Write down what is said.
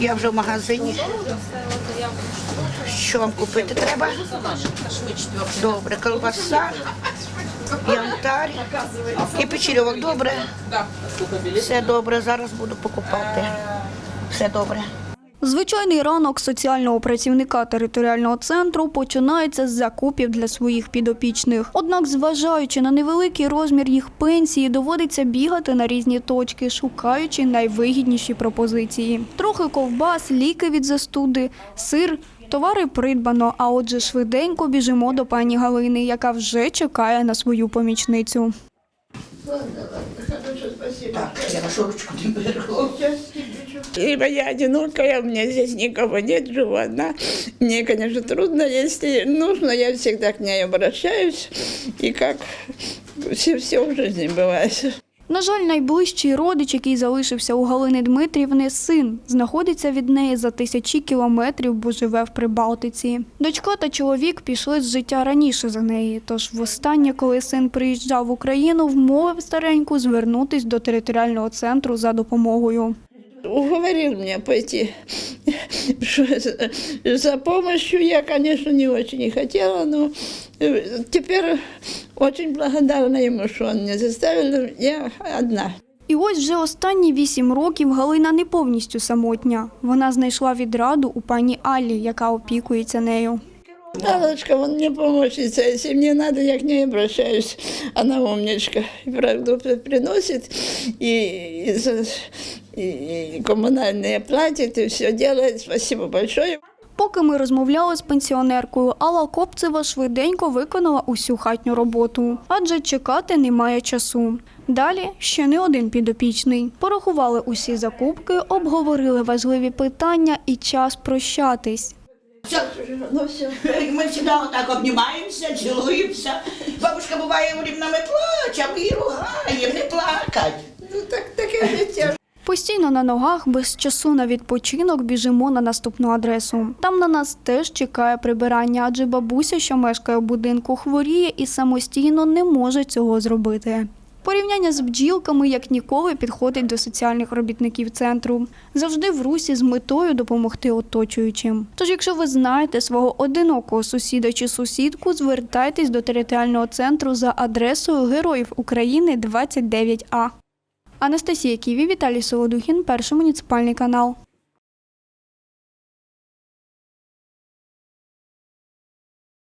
Я вже в магазині. Що вам купити треба? Добре, колбаса, янтарь і печерьовок. Добре. Все добре, зараз буду покупати. Все добре. Звичайний ранок соціального працівника територіального центру починається з закупів для своїх підопічних. Однак, зважаючи на невеликий розмір їх пенсії, доводиться бігати на різні точки, шукаючи найвигідніші пропозиції. Трохи ковбас, ліки від застуди, сир. Товари придбано, а отже, швиденько біжимо до пані Галини, яка вже чекає на свою помічницю. Так, я вашу ручку не беру. Ибо я одинокая, у меня здесь никого нет, живу одна. Мне, конечно, трудно, если нужно, я всегда к ней обращаюсь. И как все, все в жизни бывает. На жаль, найближчий родич, який залишився у Галини Дмитрівни, син, знаходиться від неї за тисячі кілометрів, бо живе в Прибалтиці. Дочка та чоловік пішли з життя раніше за неї. Тож, востаннє, коли син приїжджав в Україну, вмовив стареньку звернутись до територіального центру за допомогою. Уговорил меня пойти за- помощью. Я, конечно, не очень хотела, но э, теперь очень благодарна ему, что он меня заставил. Я одна. І ось вже останні вісім років Галина не повністю самотня. Вона знайшла відраду у пані Аллі, яка опікується нею. Аллочка, он мне помощница. Если мне надо, я к ней обращаюсь. Она умничка. И продукты приносит, и, и, и- и коммунальные платит, и все делает. Спасибо большое. Поки ми розмовляли з пенсіонеркою, Алла Копцева швиденько виконала усю хатню роботу, адже чекати немає часу. Далі ще не один підопічний. Порахували усі закупки, обговорили важливі питання і час прощатись. Все, Ну все. ми завжди отак обнімаємося, цілуємося. Бабушка буває временами плаче, а ми її ругаємо, не плакать. Ну так, таке життя. Постійно на ногах, без часу на відпочинок, біжимо на наступну адресу. Там на нас теж чекає прибирання, адже бабуся, що мешкає в будинку, хворіє і самостійно не може цього зробити. Порівняння з бджілками як ніколи підходить до соціальних робітників центру. Завжди в русі з метою допомогти оточуючим. Тож, якщо ви знаєте свого одинокого сусіда чи сусідку, звертайтесь до територіального центру за адресою Героїв України 29А. Анастасія Ківі, Віталій Солодухін, перший муніципальний канал.